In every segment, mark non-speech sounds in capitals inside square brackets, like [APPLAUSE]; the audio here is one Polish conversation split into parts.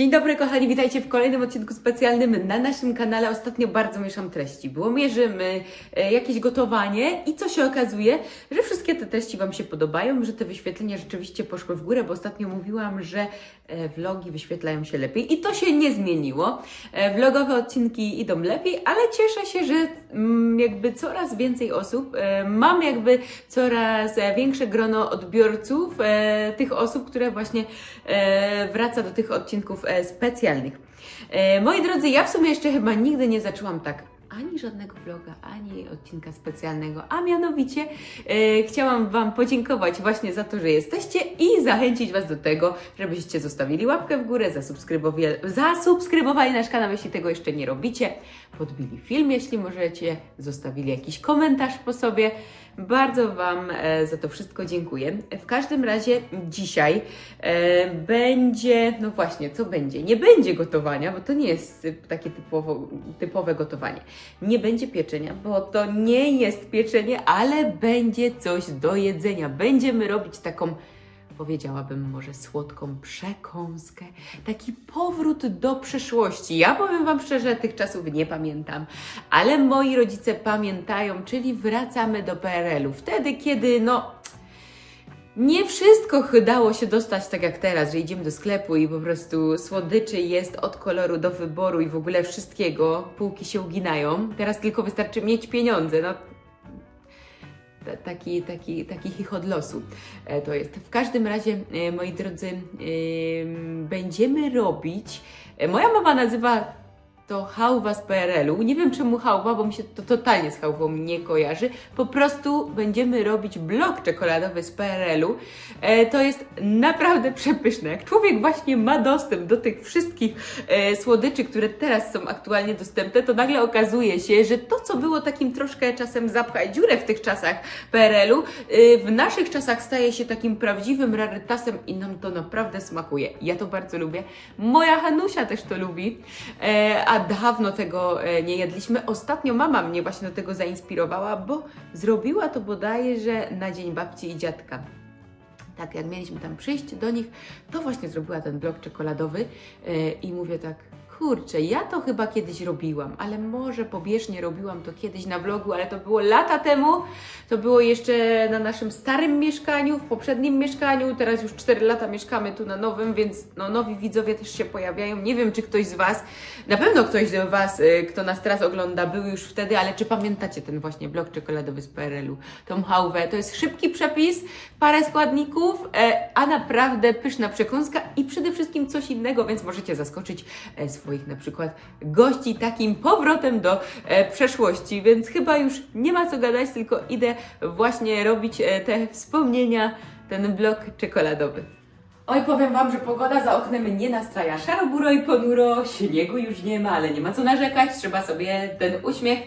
Dzień dobry kochani, witajcie w kolejnym odcinku specjalnym na naszym kanale. Ostatnio bardzo mieszam treści, było mierzymy e, jakieś gotowanie i co się okazuje, że wszystkie te treści Wam się podobają, że te wyświetlenia rzeczywiście poszły w górę, bo ostatnio mówiłam, że e, vlogi wyświetlają się lepiej i to się nie zmieniło. E, Vlogowe odcinki idą lepiej, ale cieszę się, że mm, jakby coraz więcej osób, mam jakby coraz większe grono odbiorców, tych osób, które właśnie wraca do tych odcinków specjalnych. E, moi drodzy, ja w sumie jeszcze chyba nigdy nie zaczęłam tak ani żadnego vloga, ani odcinka specjalnego, a mianowicie e, chciałam Wam podziękować właśnie za to, że jesteście i zachęcić Was do tego, żebyście zostawili łapkę w górę, zasubskrybowali, zasubskrybowali nasz kanał, jeśli tego jeszcze nie robicie, podbili film, jeśli możecie, zostawili jakiś komentarz po sobie. Bardzo Wam e, za to wszystko dziękuję. W każdym razie dzisiaj e, będzie, no właśnie, co będzie? Nie będzie gotowania, bo to nie jest takie typowo, typowe gotowanie. Nie będzie pieczenia, bo to nie jest pieczenie, ale będzie coś do jedzenia. Będziemy robić taką powiedziałabym może słodką przekąskę, taki powrót do przeszłości. Ja powiem Wam szczerze, tych czasów nie pamiętam, ale moi rodzice pamiętają, czyli wracamy do PRL-u. Wtedy, kiedy no. Nie wszystko dało się dostać tak jak teraz, że idziemy do sklepu i po prostu słodyczy jest od koloru do wyboru i w ogóle wszystkiego, półki się uginają. Teraz tylko wystarczy mieć pieniądze. No, taki, taki, taki chichot losu e, to jest. W każdym razie, e, moi drodzy, em, będziemy robić. e, Moja mama nazywa to hałwa z PRL-u. Nie wiem czemu hałwa, bo mi się to totalnie z hałwą nie kojarzy. Po prostu będziemy robić blok czekoladowy z PRL-u. E, to jest naprawdę przepyszne. Jak człowiek właśnie ma dostęp do tych wszystkich e, słodyczy, które teraz są aktualnie dostępne, to nagle okazuje się, że to, co było takim troszkę czasem zapchaj dziurę w tych czasach PRL-u, y, w naszych czasach staje się takim prawdziwym rarytasem i nam to naprawdę smakuje. Ja to bardzo lubię. Moja Hanusia też to lubi, e, a dawno tego e, nie jedliśmy. Ostatnio mama mnie właśnie do tego zainspirowała, bo zrobiła to bodajże na Dzień Babci i Dziadka. Tak, jak mieliśmy tam przyjść do nich, to właśnie zrobiła ten blok czekoladowy e, i mówię tak, kurczę, ja to chyba kiedyś robiłam, ale może pobieżnie robiłam to kiedyś na vlogu, ale to było lata temu, to było jeszcze na naszym starym mieszkaniu, w poprzednim mieszkaniu, teraz już 4 lata mieszkamy tu na nowym, więc no, nowi widzowie też się pojawiają. Nie wiem, czy ktoś z Was, na pewno ktoś z Was, y, kto nas teraz ogląda, był już wtedy, ale czy pamiętacie ten właśnie blok czekoladowy z PRL-u, tą hałwę? To jest szybki przepis, parę składników, e, a naprawdę pyszna przekąska i przede wszystkim coś innego, więc możecie zaskoczyć e, swoich na przykład gości takim powrotem do e, przeszłości, więc chyba już nie ma co gadać, tylko idę właśnie robić e, te wspomnienia, ten blok czekoladowy. Oj, powiem Wam, że pogoda za oknem nie nastraja. Szaro, buro i ponuro, śniegu już nie ma, ale nie ma co narzekać. Trzeba sobie ten uśmiech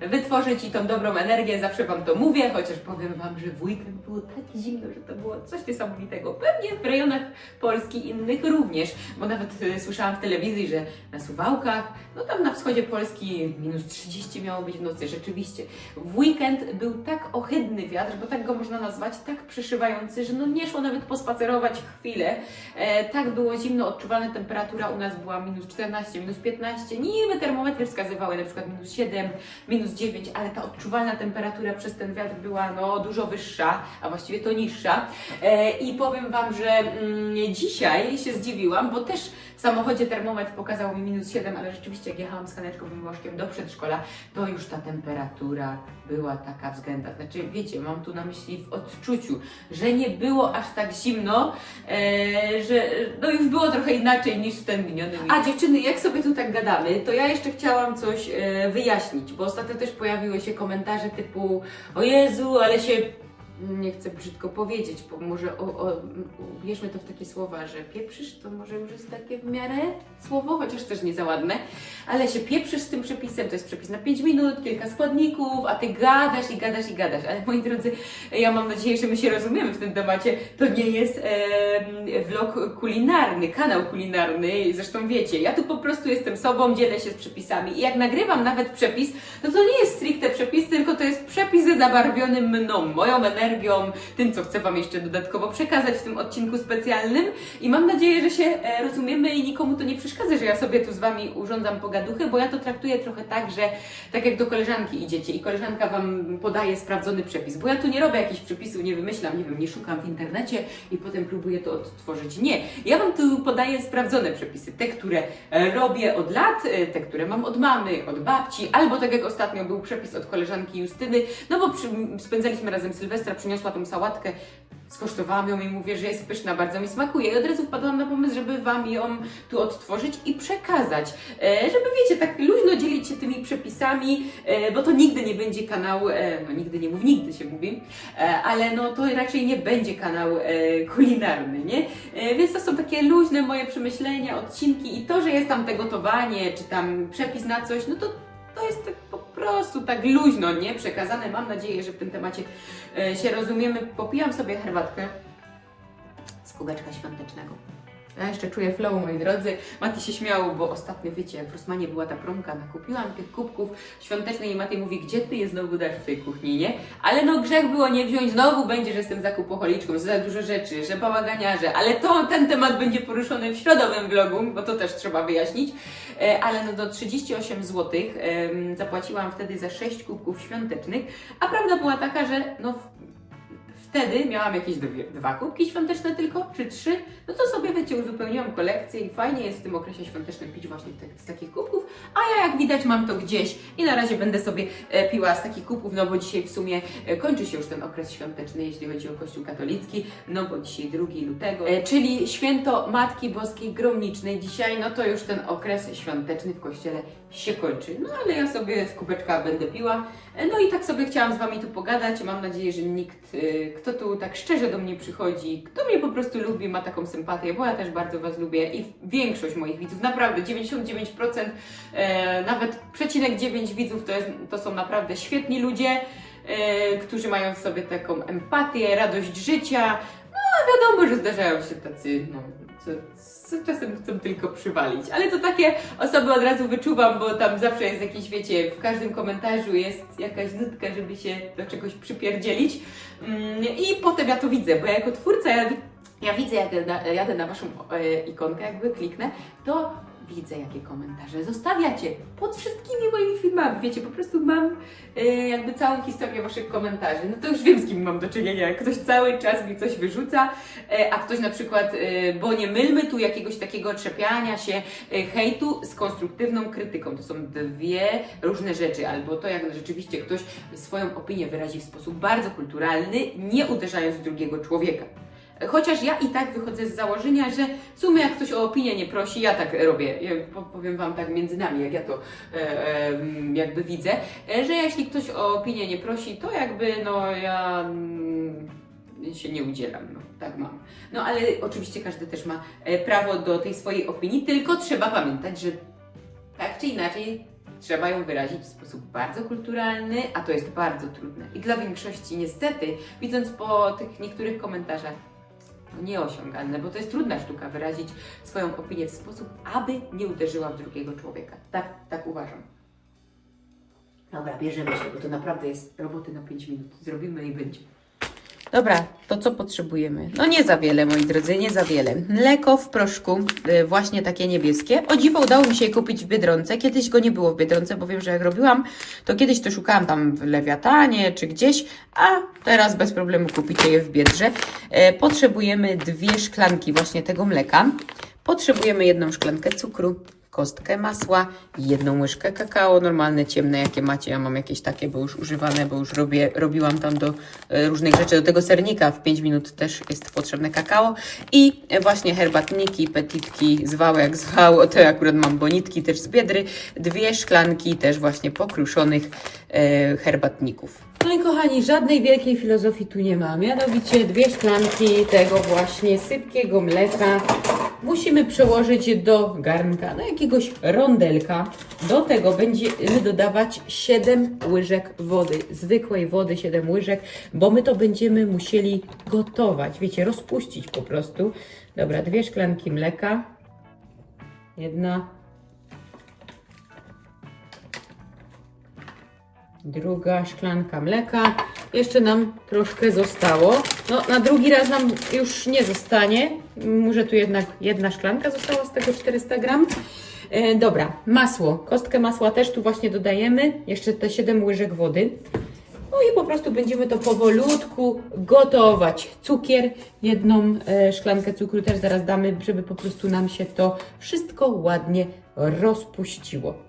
wytworzyć i tą dobrą energię. Zawsze Wam to mówię, chociaż powiem Wam, że w weekend było tak zimno, że to było coś niesamowitego. Pewnie w rejonach Polski innych również, bo nawet y, słyszałam w telewizji, że na Suwałkach, no tam na wschodzie Polski minus 30 miało być w nocy. Rzeczywiście. W weekend był tak ohydny wiatr, bo tak go można nazwać, tak przyszywający, że no nie szło nawet pospacerować chwilę. E, tak było zimno, odczuwalna temperatura u nas była minus 14, minus 15. Niby termometry wskazywały na przykład minus 7, minus 9, ale ta odczuwalna temperatura przez ten wiatr była no dużo wyższa, a właściwie to niższa. E, I powiem Wam, że mm, dzisiaj się zdziwiłam, bo też w samochodzie termometr pokazał mi minus 7, ale rzeczywiście jak jechałam z Haneczką Woszkiem do przedszkola, to już ta temperatura była taka względna. Znaczy, wiecie, mam tu na myśli w odczuciu, że nie było aż tak zimno, e, że no już było trochę inaczej niż w ten miniony. A dziewczyny, jak sobie tu tak gadamy, to ja jeszcze chciałam coś e, wyjaśnić, bo ostatnio też pojawiły się komentarze typu o Jezu, ale się nie chcę brzydko powiedzieć, bo może ubierzmy to w takie słowa, że pieprzysz, to może już jest takie w miarę słowo, chociaż też nie za ładne, ale się pieprzysz z tym przepisem, to jest przepis na 5 minut, kilka składników, a ty gadasz i gadasz i gadasz, ale moi drodzy, ja mam nadzieję, że my się rozumiemy w tym temacie, to nie jest e, vlog kulinarny, kanał kulinarny, zresztą wiecie, ja tu po prostu jestem sobą, dzielę się z przepisami i jak nagrywam nawet przepis, to to nie jest stricte przepis, tylko to jest przepis zabarwiony mną, moją energią, energią, tym, co chcę Wam jeszcze dodatkowo przekazać w tym odcinku specjalnym. I mam nadzieję, że się e, rozumiemy i nikomu to nie przeszkadza, że ja sobie tu z Wami urządzam pogaduchy, bo ja to traktuję trochę tak, że tak jak do koleżanki idziecie i koleżanka Wam podaje sprawdzony przepis, bo ja tu nie robię jakichś przepisów, nie wymyślam, nie wiem, nie szukam w internecie i potem próbuję to odtworzyć. Nie, ja Wam tu podaję sprawdzone przepisy, te, które e, robię od lat, e, te, które mam od mamy, od babci, albo tak jak ostatnio był przepis od koleżanki Justyny, no bo przy, spędzaliśmy razem Sylwestra, przyniosła tą sałatkę, skosztowałam ją i mówię, że jest pyszna, bardzo mi smakuje. I od razu wpadłam na pomysł, żeby Wam ją tu odtworzyć i przekazać. E, żeby wiecie, tak luźno dzielić się tymi przepisami, e, bo to nigdy nie będzie kanał, e, no nigdy nie mów, nigdy się mówi, ale no to raczej nie będzie kanał kulinarny, nie? Więc to są takie luźne moje przemyślenia, odcinki i to, że jest tam te gotowanie, czy tam przepis na coś, no to to jest tak prostu tak luźno, nie? Przekazane. Mam nadzieję, że w tym temacie e, się rozumiemy. Popijam sobie herbatkę z kubeczka świątecznego. Ja jeszcze czuję flow, moi drodzy. Mati się śmiał, bo ostatnio, wiecie, w Rosmanie była ta promka, nakupiłam tych kubków świątecznych i Mati mówi, gdzie ty je znowu dasz w tej kuchni, nie? Ale no grzech było nie wziąć, znowu będzie, że jestem zakupoholiczką, że za dużo rzeczy, że bałaganiarze, ale to, ten temat będzie poruszony w środowym vlogu, bo to też trzeba wyjaśnić. E, ale no do 38 zł zapłaciłam wtedy za 6 kubków świątecznych, a prawda była taka, że no wtedy miałam jakieś dwie, dwa kubki świąteczne tylko, czy trzy, no to sobie wiecie, uzupełniłam kolekcję i fajnie jest w tym okresie świątecznym pić właśnie te, z takich kubków, a ja jak widać mam to gdzieś i na razie będę sobie e, piła z takich kubków, no bo dzisiaj w sumie e, kończy się już ten okres świąteczny, jeśli chodzi o Kościół katolicki, no bo dzisiaj 2 lutego, e, czyli święto Matki Boskiej Gromnicznej dzisiaj, no to już ten okres świąteczny w Kościele się kończy. No ale ja sobie z kubeczka będę piła. E, No i tak sobie chciałam z Wami tu pogadać. Mam nadzieję, że nikt, e, kto tu tak szczerze do mnie przychodzi, kto mnie po prostu lubi, ma taką sympatię, bo ja też bardzo Was lubię i większość moich widzów, naprawdę 99%, e, nawet przecinek 9 widzów to, jest, to są naprawdę świetni ludzie, e, którzy mają w sobie taką empatię, radość życia. No wiadomo, że zdarzają się tacy, no, co, czasem chcą tylko przywalić. Ale to takie osoby od razu wyczuwam, bo tam zawsze jest jakiś, wiecie, w każdym komentarzu jest jakaś nutka, żeby się do czegoś przypierdzielić. Mm, I potem ja to widzę, bo ja jako twórca, ja, ja widzę, jak jadę na Waszą e, ikonkę, jakby kliknę, to widzę, jakie komentarze zostawiacie pod wszystkimi moimi filmami. Wiecie, po prostu mam e, jakby całą historię Waszych komentarzy. No to już wiem, z kim mam do czynienia. Ktoś cały czas mi coś wyrzuca, e, a ktoś na przykład, e, bo nie mylmy tu jakiegoś takiego czepiania się e, hejtu z konstruktywną krytyką. To są dwie różne rzeczy. Albo to, jak rzeczywiście ktoś swoją opinię wyrazi w sposób bardzo kulturalny, nie uderzając w drugiego człowieka. Chociaż ja i tak wychodzę z założenia, że w sumie jak ktoś o opinię nie prosi, ja tak robię. Ja po- powiem Wam tak między nami, jak ja to e, jakby widzę, e, że jeśli ktoś o opinię nie prosi, to jakby no ja mm, się nie udzielam. No, tak mam. No ale oczywiście każdy też ma e, prawo do tej swojej opinii, tylko trzeba pamiętać, że tak czy inaczej trzeba ją wyrazić w sposób bardzo kulturalny, a to jest bardzo trudne. I dla większości niestety, widząc po tych niektórych komentarzach, nieosiągalne, bo to jest trudna sztuka wyrazić swoją opinię w sposób, aby nie uderzyła w drugiego człowieka. Tak, tak uważam. Dobra, bierzemy się, bo to naprawdę jest roboty na 5 minut. Zrobimy i będzie. Dobra, to co potrzebujemy? No nie za wiele, moi drodzy, nie za wiele. Mleko w proszku, y, właśnie takie niebieskie. O dziwo udało mi się je kupić w Biedronce. Kiedyś go nie było w Biedronce, bo wiem, że jak robiłam, to kiedyś to szukałam tam w Lewiatanie czy gdzieś, a teraz bez problemu kupicie je w Biedrze. E, Potrzebujemy dwie szklanki właśnie tego mleka. Potrzebujemy jedną szklankę cukru, kostkę masła, jedną łyżkę kakao, normalne, ciemne, jakie macie. Ja mam jakieś takie, bo już używane, bo już robię, robiłam tam do e, różnych rzeczy. Do tego sernika w 5 minut też jest potrzebne kakao. I e, właśnie herbatniki, petitki, zwały jak zwał. To ja akurat mam bonitki też z Biedry. Dwie szklanki też właśnie pokruszonych e, herbatników. No i kochani, żadnej wielkiej filozofii tu nie ma. Mianowicie dwie szklanki tego właśnie sypkiego mleka musimy przełożyć do garnka, no jakiegoś rondelka. Do tego będziemy dodawać 7 łyżek wody, zwykłej wody 7 łyżek, bo my to będziemy musieli gotować, wiecie, rozpuścić po prostu. Dobra, dwie szklanki mleka. Jedna. Druga szklanka mleka. Jeszcze nam troszkę zostało. No, na drugi raz nam już nie zostanie. Może tu jednak jedna szklanka została z tego 400 gram. E, dobra, masło. Kostkę masła też tu właśnie dodajemy. Jeszcze te 7 łyżek wody. No i po prostu będziemy to powolutku gotować. Cukier, jedną e, szklankę cukru też zaraz damy, żeby po prostu nam się to wszystko ładnie rozpuściło.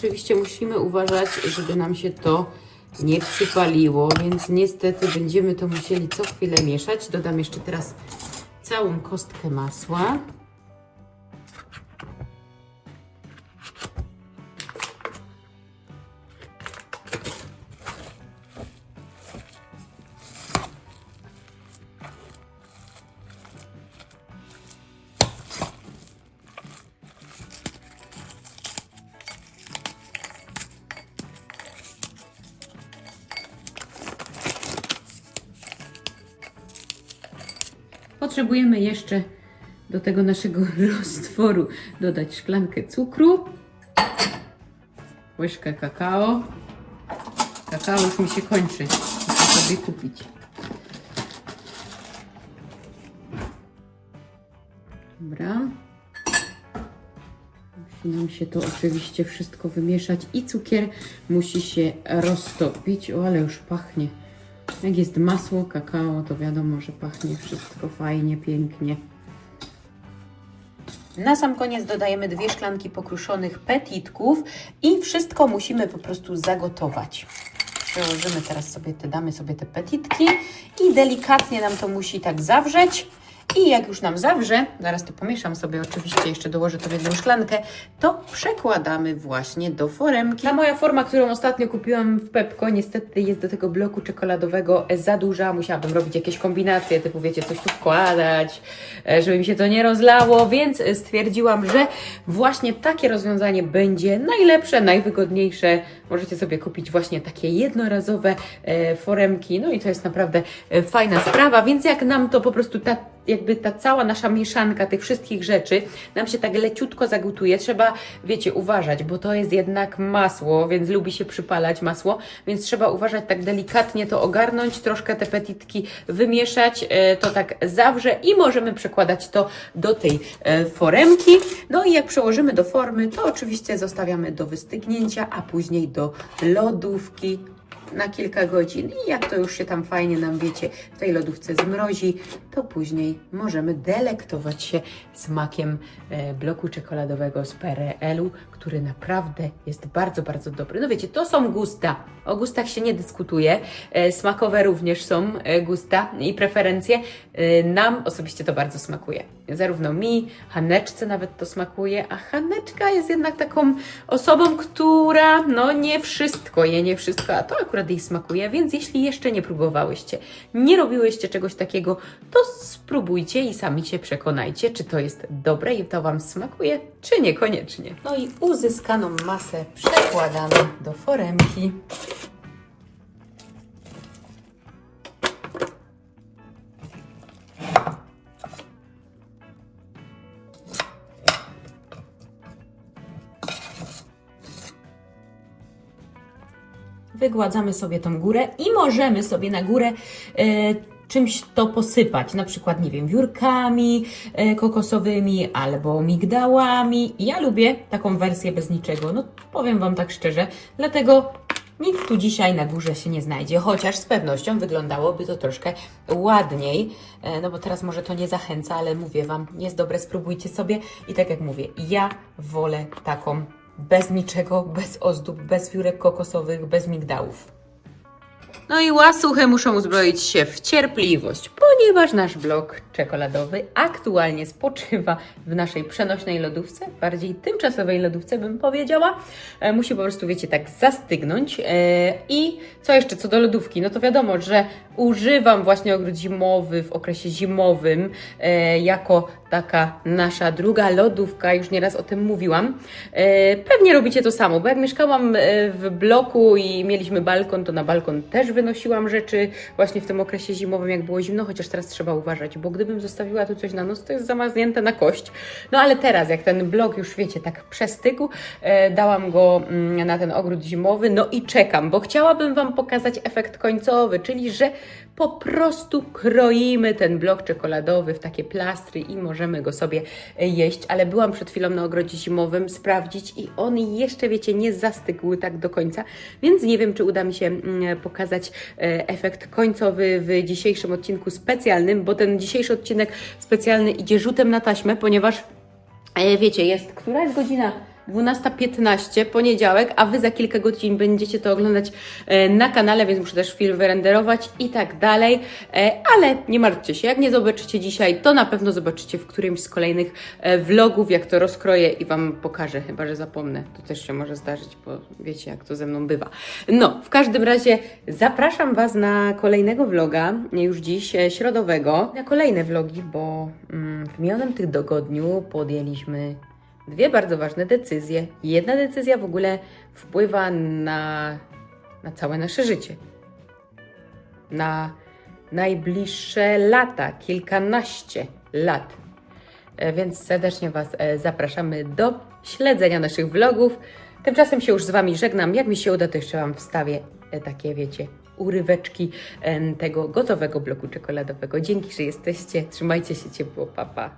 Oczywiście musimy uważać, żeby nam się to nie przypaliło, więc niestety będziemy to musieli co chwilę mieszać. Dodam jeszcze teraz całą kostkę masła. Potrzebujemy jeszcze do tego naszego [LAUGHS] roztworu dodać szklankę cukru, łyżkę kakao. Kakao już mi się kończy, muszę sobie kupić. Dobra. Musi nam się to oczywiście wszystko wymieszać i cukier musi się roztopić. O, ale już pachnie. Jak jest masło, kakao, to wiadomo, że pachnie wszystko fajnie, pięknie. Na sam koniec dodajemy dwie szklanki pokruszonych petitków i wszystko musimy po prostu zagotować. Przełożymy teraz sobie te, damy sobie te petitki i delikatnie nam to musi tak zawrzeć. I jak już nam zawrze, zaraz to pomieszam sobie oczywiście, jeszcze dołożę to w jedną szklankę, to przekładamy właśnie do foremki. Ta moja forma, którą ostatnio kupiłam w Pepko, niestety jest do tego bloku czekoladowego za duża. Musiałabym robić jakieś kombinacje, typu wiecie, coś tu wkładać, e, żeby mi się to nie rozlało, więc stwierdziłam, że właśnie takie rozwiązanie będzie najlepsze, najwygodniejsze. Możecie sobie kupić właśnie takie jednorazowe e, foremki, no i to jest naprawdę e, fajna sprawa, więc jak nam to po prostu ta jakby ta cała nasza mieszanka tych wszystkich rzeczy nam się tak leciutko zagotuje. Trzeba, wiecie, uważać, bo to jest jednak masło, więc lubi się przypalać masło, więc trzeba uważać tak delikatnie to ogarnąć, troszkę te petitki wymieszać, e, to tak zawrze i możemy przekładać to do tej e, foremki. No i jak przełożymy do formy, to oczywiście zostawiamy do wystygnięcia, a później do lodówki na kilka godzin. I jak to już się tam fajnie nam wiecie w tej lodówce zmrozi, to później możemy delektować się smakiem e, bloku czekoladowego z PRL-u, który naprawdę jest bardzo, bardzo dobry. No wiecie, to są gusta. O gustach się nie dyskutuje. E, smakowe również są e, gusta i preferencje. E, nam osobiście to bardzo smakuje. Zarówno mi, Haneczce nawet to smakuje, a Haneczka jest jednak taką osobą, która no nie wszystko je, nie wszystko, a to akurat jej smakuje, więc jeśli jeszcze nie próbowałyście, nie robiłyście czegoś takiego, to spróbujcie i sami się przekonajcie, czy to jest dobre i to Wam smakuje, czy niekoniecznie. No i uzyskaną masę przekładamy do foremki. Wygładzamy sobie tą górę i możemy sobie na górę e, czymś to posypać, na przykład, nie wiem, wiórkami e, kokosowymi albo migdałami. Ja lubię taką wersję bez niczego, no powiem Wam tak szczerze, dlatego nic tu dzisiaj na górze się nie znajdzie, chociaż z pewnością wyglądałoby to troszkę ładniej, e, no bo teraz może to nie zachęca, ale mówię Wam, jest dobre, spróbujcie sobie i tak jak mówię, ja wolę taką bez niczego, bez ozdób, bez wiórek kokosowych, bez migdałów. No i łasuchy muszą uzbroić się w cierpliwość, ponieważ nasz blok czekoladowy aktualnie spoczywa w naszej przenośnej lodówce, bardziej tymczasowej lodówce bym powiedziała. E, Musi po prostu, wiecie, tak zastygnąć. E, I co jeszcze co do lodówki? No to wiadomo, że używam właśnie ogród zimowy w okresie zimowym e, jako taka nasza druga lodówka, już nieraz o tym mówiłam. E, Pewnie robicie to samo, bo jak mieszkałam e, w bloku i mieliśmy balkon, to na balkon też wynosiłam rzeczy właśnie w tym okresie zimowym, jak było zimno, chociaż teraz trzeba uważać, bo gdybym zostawiła tu coś na noc, to jest zamarznięte na kość. No ale teraz, jak ten blok już wiecie, tak przestygł, e, dałam go mm, na ten ogród zimowy, no i czekam, bo chciałabym Wam pokazać efekt końcowy, czyli że po prostu kroimy ten blok czekoladowy w takie plastry i możemy go sobie e, jeść, ale byłam przed chwilą na ogrodzie zimowym sprawdzić i on jeszcze, wiecie, nie zastygł tak do końca, więc nie wiem, czy uda mi się mm, pokazać e, efekt końcowy w dzisiejszym odcinku specjalnym, bo ten dzisiejszy odcinek specjalny idzie rzutem na taśmę, ponieważ E, Wiecie, jest, która jest godzina? 12.15, poniedziałek, a Wy za kilka godzin będziecie to oglądać e, na kanale, więc muszę też film wyrenderować i tak dalej. E, Ale nie martwcie się, jak nie zobaczycie dzisiaj, to na pewno zobaczycie w którymś z kolejnych e, vlogów, jak to rozkroję i Wam pokażę, chyba że zapomnę. To też się może zdarzyć, bo wiecie, jak to ze mną bywa. No, w każdym razie zapraszam Was na kolejnego vloga, już dziś środowego, na kolejne vlogi, bo mm, w minionym tygodniu podjęliśmy dwie bardzo ważne decyzje. Jedna decyzja w ogóle wpływa na, na całe nasze życie. Na najbliższe lata, kilkanaście lat. E, Więc serdecznie Was e, zapraszamy do śledzenia naszych vlogów. Tymczasem się już z Wami żegnam. Jak mi się uda, to jeszcze Wam wstawię e, takie, wiecie, uryweczki tego gotowego bloku czekoladowego. Dzięki, że jesteście. Trzymajcie się ciepło, papa. Pa.